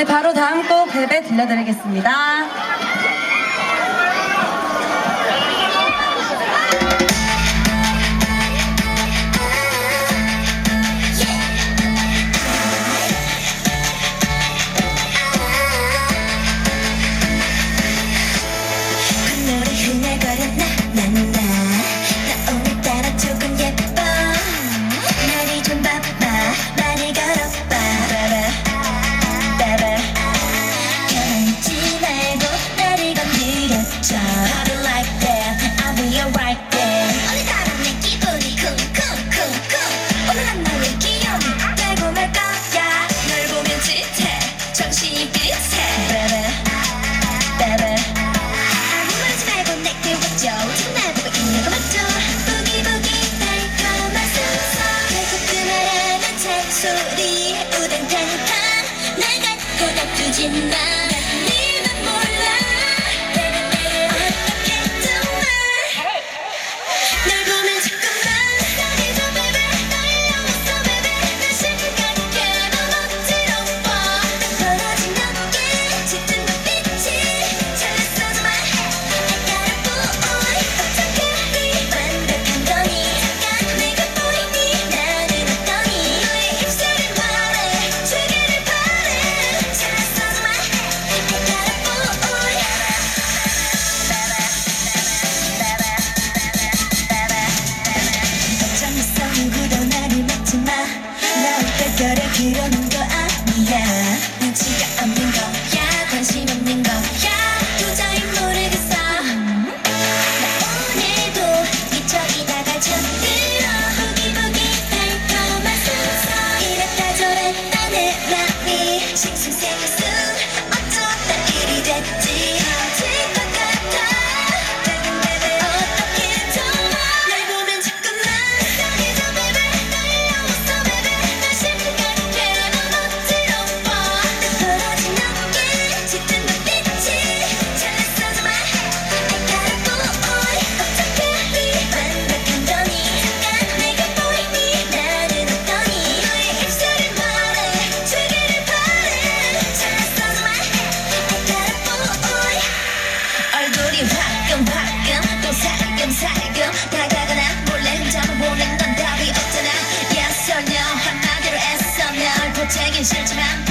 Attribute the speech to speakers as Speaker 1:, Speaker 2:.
Speaker 1: 네, 바로 다음 곡 베베 들려드리겠습니다.
Speaker 2: 소리 우당탕탕 날 갖고 다투진 마 그래 그러는 거 아니야. sentiments.